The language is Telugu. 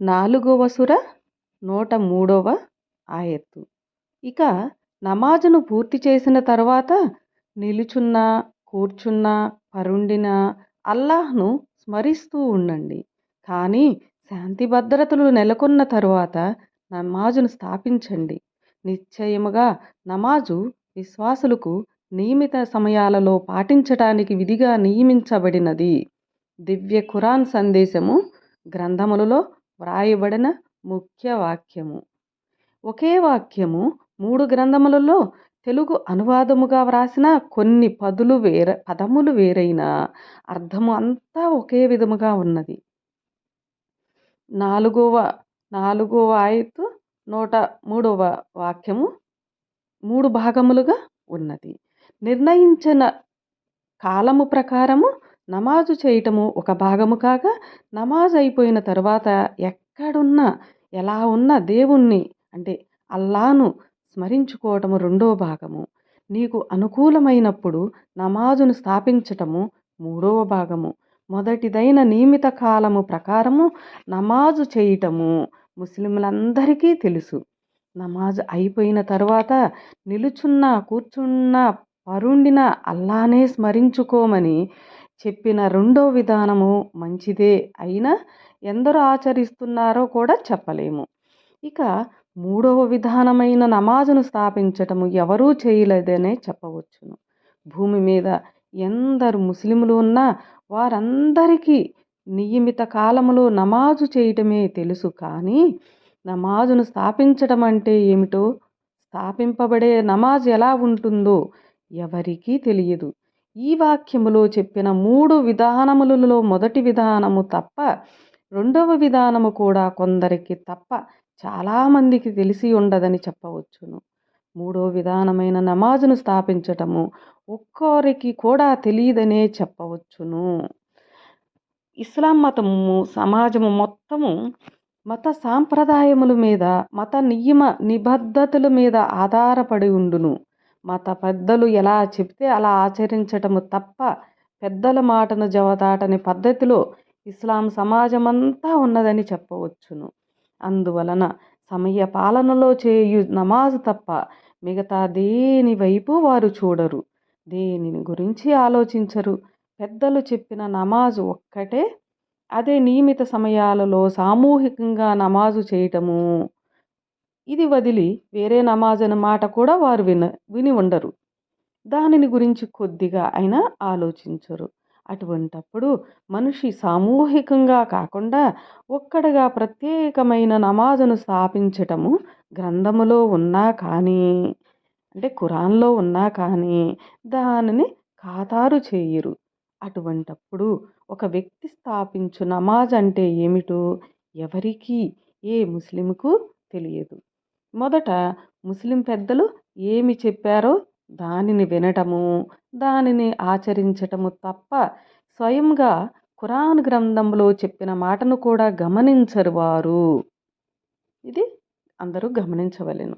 నాలుగవ సుర నూట మూడవ ఆయత్తు. ఇక నమాజును పూర్తి చేసిన తర్వాత నిలుచున్నా కూర్చున్నా పరుండినా అల్లాహ్ను స్మరిస్తూ ఉండండి. కానీ శాంతి భద్రతలు నెలకొన్న తరువాత నమాజును స్థాపించండి. నిశ్చయముగా నమాజు విశ్వాసులకు నియమిత సమయాలలో పాటించటానికి విధిగా నియమించబడినది. దివ్య ఖురాన్ సందేశము గ్రంథములలో వ్రాయబడిన ముఖ్య వాక్యము. ఒకే వాక్యము మూడు గ్రంథములలో తెలుగు అనువాదముగా వ్రాసిన కొన్ని పదులు వేర పదములు వేరైన అర్థము అంతా ఒకే విధముగా ఉన్నది. నాలుగవ నాలుగవ ఆయత్తు నూట మూడవ వాక్యము మూడు భాగములుగా ఉన్నది. నిర్ణయించిన కాలము ప్రకారము నమాజు చేయటము ఒక భాగము కాగా నమాజ్ అయిపోయిన తర్వాత ఎక్కడున్నా ఎలా ఉన్న దేవుణ్ణి అంటే అల్లాను స్మరించుకోవటము రెండో భాగము. నీకు అనుకూలమైనప్పుడు నమాజును స్థాపించటము మూడవ భాగము. మొదటిదైన నియమిత కాలము ప్రకారము నమాజు చేయటము ముస్లింలందరికీ తెలుసు. నమాజ్ అయిపోయిన తర్వాత నిలుచున్న కూర్చున్న పరుండిన అల్లానే స్మరించుకోమని చెప్పిన రెండో విధానము మంచిదే. అయినా ఎందరు ఆచరిస్తున్నారో కూడా చెప్పలేము. ఇక మూడవ విధానమైన నమాజును స్థాపించటము ఎవరూ చేయలేదనే చెప్పవచ్చును. భూమి మీద ఎందరు ముస్లింలు ఉన్నా వారందరికీ నియమిత కాలములో నమాజు చేయటమే తెలుసు. కానీ నమాజును స్థాపించడం అంటే ఏమిటో? స్థాపింపబడే నమాజ్ ఎలా ఉంటుందో ఎవరికీ తెలియదు. ఈ వాక్యములో చెప్పిన మూడు విధానములలో మొదటి విధానము తప్ప రెండవ విధానము కూడా కొందరికి తప్ప చాలామందికి తెలిసి ఉండదని చెప్పవచ్చును. మూడో విధానమైన నమాజును స్థాపించటము ఒక్కోరికి కూడా తెలియదనే చెప్పవచ్చును. ఇస్లాం మతము సమాజము మొత్తము మత సాంప్రదాయముల మీద మత నియమ నిబద్ధతల మీద ఆధారపడి ఉండును. మత పెద్దలు ఎలా చెప్తే అలా ఆచరించటము తప్ప పెద్దల మాటను జవదాటని పద్ధతిలో ఇస్లాం సమాజమంతా ఉన్నదని చెప్పవచ్చును. అందువలన సమయ పాలనలో చేయు నమాజ్ తప్ప మిగతా దేని వైపు వారు చూడరు. దేనిని గురించి ఆలోచించరు. పెద్దలు చెప్పిన నమాజ్ ఒక్కటే అదే నియమిత సమయాలలో సామూహికంగా నమాజు చేయటము. ఇది వదిలి వేరే నమాజ్ అనే మాట కూడా వారు విన విని ఉండరు. దానిని గురించి కొద్దిగా అయినా ఆలోచించరు. అటువంటప్పుడు మనిషి సామూహికంగా కాకుండా ఒక్కడగా ప్రత్యేకమైన నమాజును స్థాపించటము గ్రంథములో ఉన్నా కానీ అంటే ఖురాన్లో ఉన్నా కానీ దానిని ఖాతారు చేయరు. అటువంటప్పుడు ఒక వ్యక్తి స్థాపించు నమాజ్ అంటే ఏమిటో ఎవరికీ ఏ ముస్లింకు తెలియదు. మొదట ముస్లిం పెద్దలు ఏమి చెప్పారో దానిని వినటము దానిని ఆచరించటము తప్ప స్వయంగా ఖురాన్ గ్రంథంలో చెప్పిన మాటను కూడా గమనించరు వారు. ఇది అందరూ గమనించవలెను.